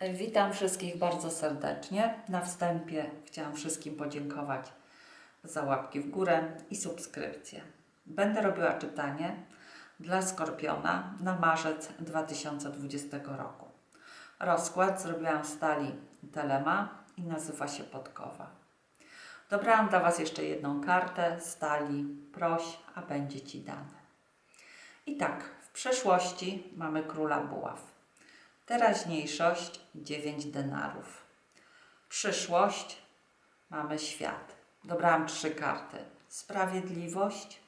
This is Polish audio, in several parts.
Witam wszystkich bardzo serdecznie. Na wstępie chciałam wszystkim podziękować za łapki w górę i subskrypcję. Będę robiła czytanie dla Skorpiona na marzec 2020 roku. Rozkład zrobiłam w stali Telema i nazywa się Podkowa. Dobrałam dla Was jeszcze jedną kartę stali Proś, a będzie Ci dane. I tak, w przeszłości mamy króla buław. Teraźniejszość 9 denarów. Przyszłość mamy świat. Dobrałam trzy karty. Sprawiedliwość,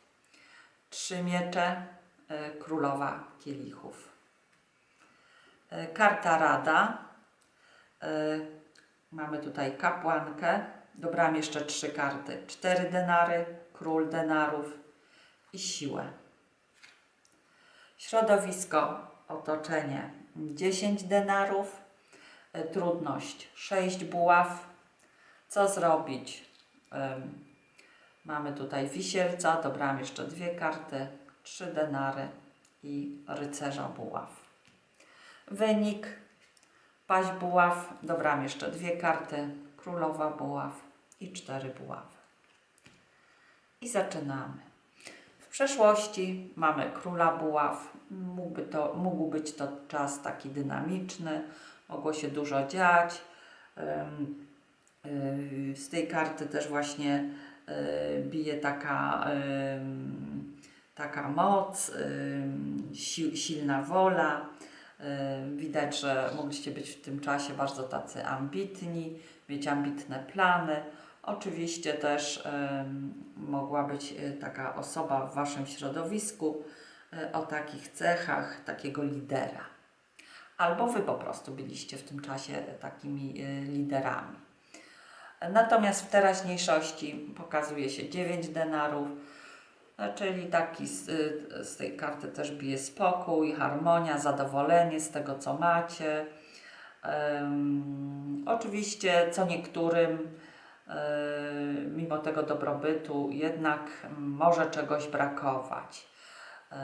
trzy miecze, y, królowa kielichów. Y, Karta rada. Y, Mamy tutaj kapłankę. Dobrałam jeszcze trzy karty. Cztery denary, król denarów i siłę. Środowisko, otoczenie 10 denarów, y, trudność 6 buław. Co zrobić? Mamy tutaj wisielca, dobrałam jeszcze dwie karty, 3 denary i rycerza buław. Wynik, paść buław, dobrałam jeszcze dwie karty, królowa buław i 4 buławy. I zaczynamy. Przeszłości mamy króla buław. Mógłby to, mógł być to czas taki dynamiczny, mogło się dużo dziać. Yy, Z tej karty też właśnie yy, bije taka, taka moc, silna wola. Widać, że mogliście być w tym czasie bardzo tacy ambitni, mieć ambitne plany. Oczywiście też mogła być e, taka osoba w Waszym środowisku e, o takich cechach takiego lidera. Albo Wy po prostu byliście w tym czasie e, takimi liderami. Natomiast w teraźniejszości pokazuje się 9 denarów, czyli taki z, z tej karty też bije spokój, harmonia, zadowolenie z tego, co macie. Em, oczywiście co niektórym mimo tego dobrobytu jednak może czegoś brakować. Yy,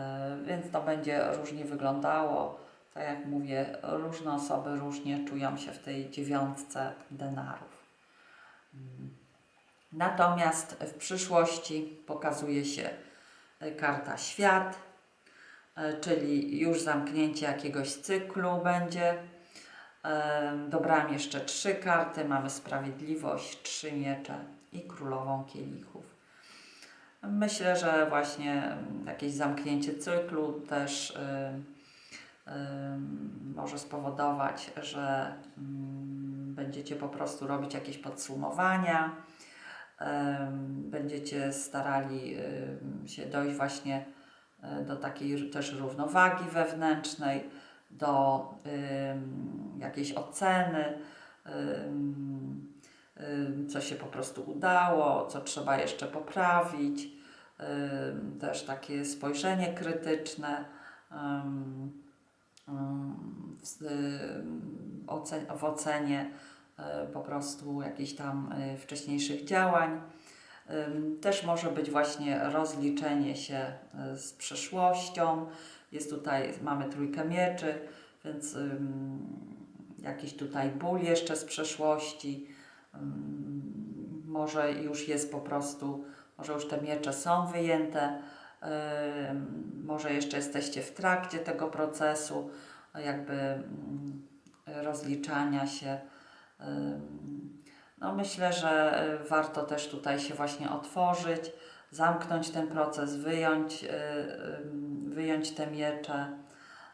Więc to będzie różnie wyglądało. Tak jak mówię, różne osoby różnie czują się w tej dziewiątce denarów. Mm. Natomiast w przyszłości pokazuje się y, karta świat, czyli już zamknięcie jakiegoś cyklu będzie. Dobrałam jeszcze trzy karty. Mamy sprawiedliwość, trzy miecze i królową kielichów. Myślę, że właśnie jakieś zamknięcie cyklu też może spowodować, że mm, będziecie po prostu robić jakieś podsumowania, będziecie starali się dojść właśnie e, do takiej też równowagi wewnętrznej do ym, jakiejś oceny, ym, ym, co się po prostu udało, co trzeba jeszcze poprawić, też takie spojrzenie krytyczne ym, w, ocenie y, po prostu jakichś tam y, wcześniejszych działań. Też może być właśnie rozliczenie się y, z przeszłością. Jest tutaj, mamy trójkę mieczy, więc jakiś tutaj ból jeszcze z przeszłości. Może już jest po prostu, może już te miecze są wyjęte. Może jeszcze jesteście w trakcie tego procesu, jakby rozliczania się. No myślę, że y, warto też tutaj się właśnie otworzyć, zamknąć ten proces, wyjąć, y, wyjąć te miecze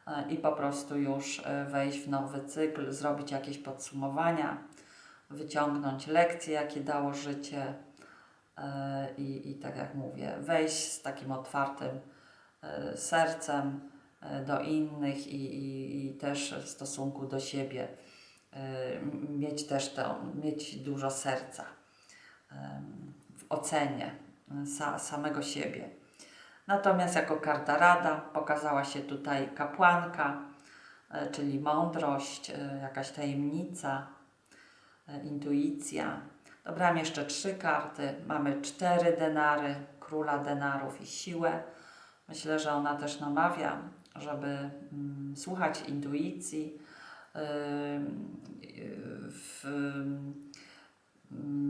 y, i po prostu już y, wejść w nowy cykl, zrobić jakieś podsumowania, wyciągnąć lekcje, jakie dało życie y, i, i tak jak mówię, wejść z takim otwartym sercem do innych i, i, i też w stosunku do siebie mieć też to, mieć dużo serca w ocenie sa, samego siebie. Natomiast jako karta rada pokazała się tutaj kapłanka, y, czyli mądrość, y, jakaś tajemnica, y, intuicja. Dobrałam jeszcze trzy karty. Mamy cztery denary, króla denarów i siłę. Myślę, że ona też namawia, żeby mm, słuchać intuicji, w, ym,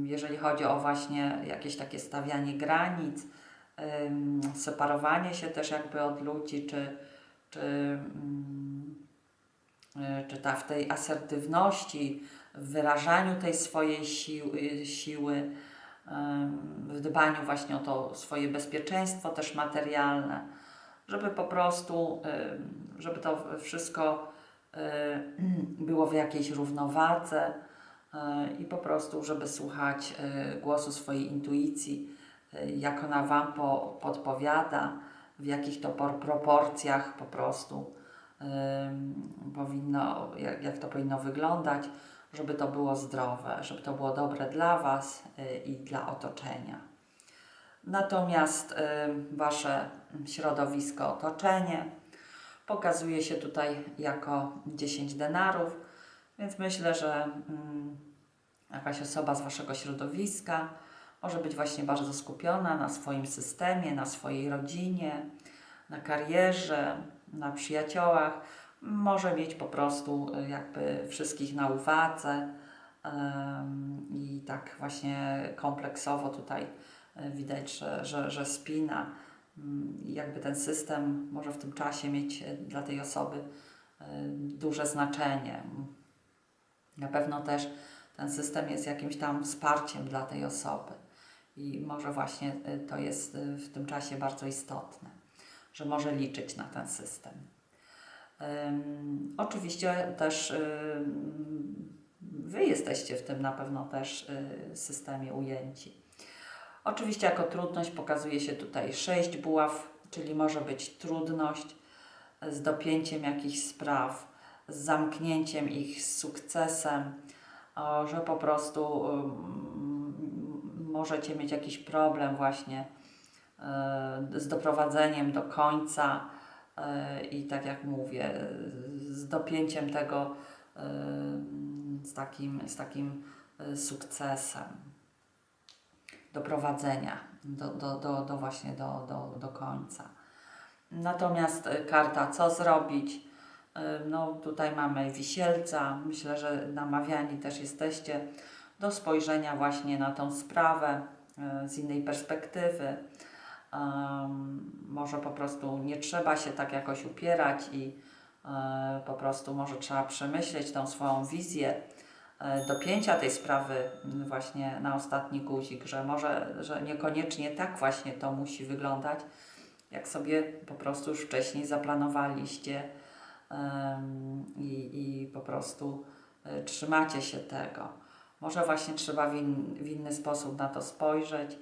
jeżeli chodzi o właśnie jakieś takie stawianie granic, separowanie się też jakby od ludzi, czy, czy, ym, y, czy ta w tej asertywności, w wyrażaniu tej swojej siły, siły ym, w dbaniu właśnie o to swoje bezpieczeństwo też materialne, żeby po prostu, żeby to wszystko y, było w jakiejś równowadze y, i po prostu, żeby słuchać y, głosu swojej intuicji, y, jak ona Wam po, podpowiada, w jakich to por- proporcjach po prostu powinno, jak, jak to powinno wyglądać, żeby to było zdrowe, żeby to było dobre dla Was y, i dla otoczenia. Natomiast y, Wasze środowisko, otoczenie pokazuje się tutaj jako 10 denarów, więc myślę, że mm, jakaś osoba z Waszego środowiska może być właśnie bardzo skupiona na swoim systemie, na swojej rodzinie, na karierze, na przyjaciołach. Może mieć po prostu y, jakby wszystkich na uwadze i tak właśnie kompleksowo tutaj y, widać, że, że, że spina mm, jakby ten system może w tym czasie mieć y, dla tej osoby duże znaczenie. Na pewno też ten system jest jakimś tam wsparciem dla tej osoby i może właśnie y, to jest y, w tym czasie bardzo istotne, że może liczyć na ten system. Ym, oczywiście też ym, Wy jesteście w tym na pewno też y, systemie ujęci. Oczywiście jako trudność pokazuje się tutaj sześć buław, czyli może być trudność z dopięciem jakichś spraw, z zamknięciem ich, z sukcesem, że po prostu możecie mieć jakiś problem właśnie y, z doprowadzeniem do końca y, i tak jak mówię, z dopięciem tego y, z takim, z takim sukcesem doprowadzenia do, do, do, do właśnie do, do, do końca. Natomiast karta co zrobić? No tutaj mamy wisielca. Myślę, że namawiani też jesteście do spojrzenia właśnie na tą sprawę y, z innej perspektywy. Może po prostu nie trzeba się tak jakoś upierać i e, po prostu może trzeba przemyśleć tą swoją wizję e, dopięcia tej sprawy właśnie na ostatni guzik, że może, że niekoniecznie tak właśnie to musi wyglądać, jak sobie po prostu już wcześniej zaplanowaliście i, i po prostu e, trzymacie się tego. Może właśnie trzeba w, in, w inny sposób na to spojrzeć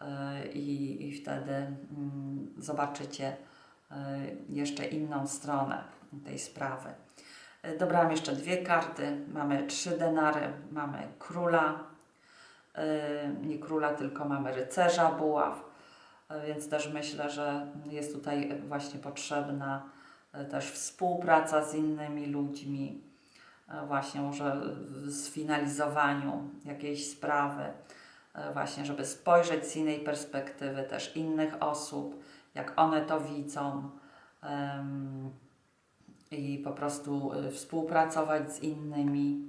e, i, i wtedy mm, zobaczycie e, jeszcze inną stronę tej sprawy. E, Dobrałam jeszcze dwie karty. Mamy trzy denary, mamy króla, nie króla, tylko mamy rycerza buław, więc też myślę, że jest tutaj właśnie potrzebna też współpraca z innymi ludźmi, właśnie może w sfinalizowaniu jakiejś sprawy, e, właśnie żeby spojrzeć z innej perspektywy też innych osób, jak one to widzą i po prostu y, współpracować z innymi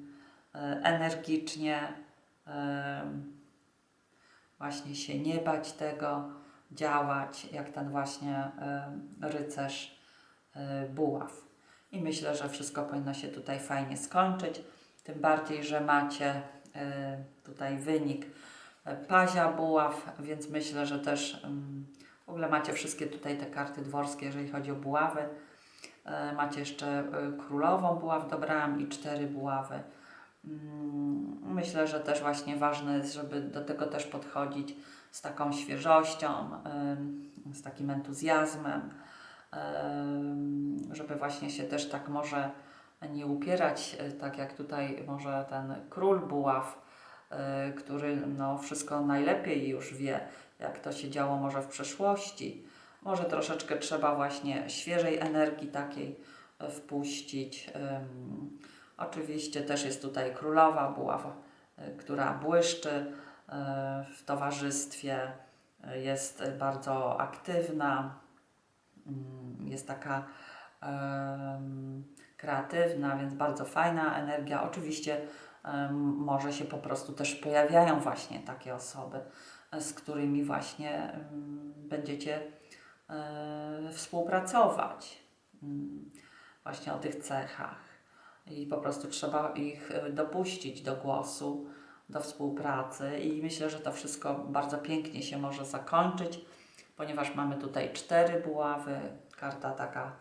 energicznie, właśnie się nie bać tego, działać jak ten właśnie rycerz buław. I myślę, że wszystko powinno się tutaj fajnie skończyć, tym bardziej, że macie y, tutaj wynik y, pazia buław, więc myślę, że też ym, w ogóle macie wszystkie tutaj te karty dworskie, jeżeli chodzi o buławy. E, Macie jeszcze królową buław dobrałam i cztery buławy. Mm, Myślę, że też właśnie ważne jest, żeby do tego też podchodzić z taką świeżością, z takim entuzjazmem, żeby właśnie się też tak może nie upierać, e, tak jak tutaj może ten król buław, e, który no wszystko najlepiej już wie, jak to się działo może w przeszłości. Może troszeczkę trzeba właśnie świeżej energii takiej e, wpuścić. Oczywiście też jest tutaj królowa buława, która błyszczy w towarzystwie, jest bardzo aktywna, jest taka kreatywna, więc bardzo fajna energia. Oczywiście może się po prostu też pojawiają właśnie takie osoby, e, z którymi właśnie em, będziecie e, współpracować. Mm, Właśnie o tych cechach. I po prostu trzeba ich e, dopuścić do głosu, do współpracy i myślę, że to wszystko bardzo pięknie się może zakończyć, ponieważ mamy tutaj cztery buławy, karta taka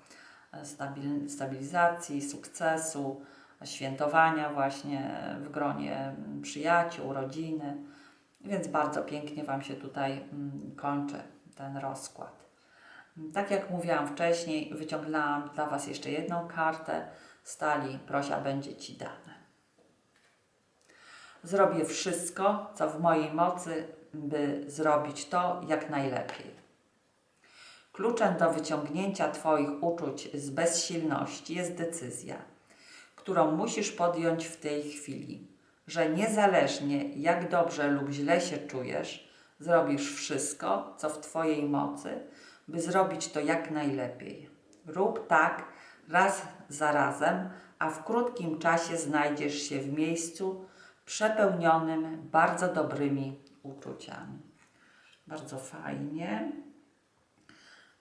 e, stabil, stabilizacji, sukcesu, świętowania właśnie w gronie mm, przyjaciół, rodziny, więc bardzo pięknie Wam się tutaj mm, kończy ten rozkład. Tak jak mówiłam wcześniej, wyciągnęłam dla Was jeszcze jedną kartę. Stali, prosia będzie Ci dane. Zrobię wszystko, co w mojej mocy, by zrobić to jak najlepiej. Kluczem do wyciągnięcia Twoich uczuć z bezsilności jest decyzja, którą musisz podjąć w tej chwili, że niezależnie jak dobrze lub źle się czujesz, zrobisz wszystko, co w Twojej mocy, by zrobić to jak najlepiej. Rób tak raz za razem, a w krótkim czasie znajdziesz się w miejscu przepełnionym bardzo dobrymi uczuciami. Bardzo fajnie.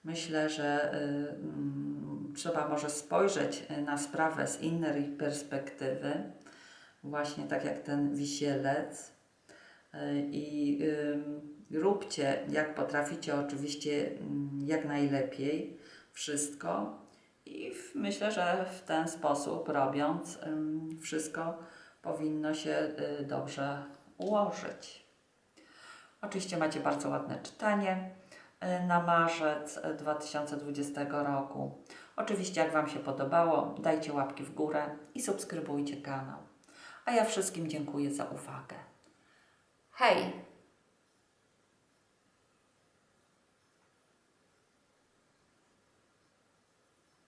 Myślę, że y, mm, trzeba może spojrzeć na sprawę z innej perspektywy, właśnie tak jak ten wisielec. Y, I y, róbcie jak potraficie, oczywiście mm, jak najlepiej wszystko. I myślę, że w ten sposób robiąc, ym, wszystko powinno się y, dobrze ułożyć. Oczywiście macie bardzo ładne czytanie y, na marzec y, 2020 roku. Oczywiście, jak Wam się podobało, dajcie łapki w górę i subskrybujcie kanał. A ja wszystkim dziękuję za uwagę. Hej!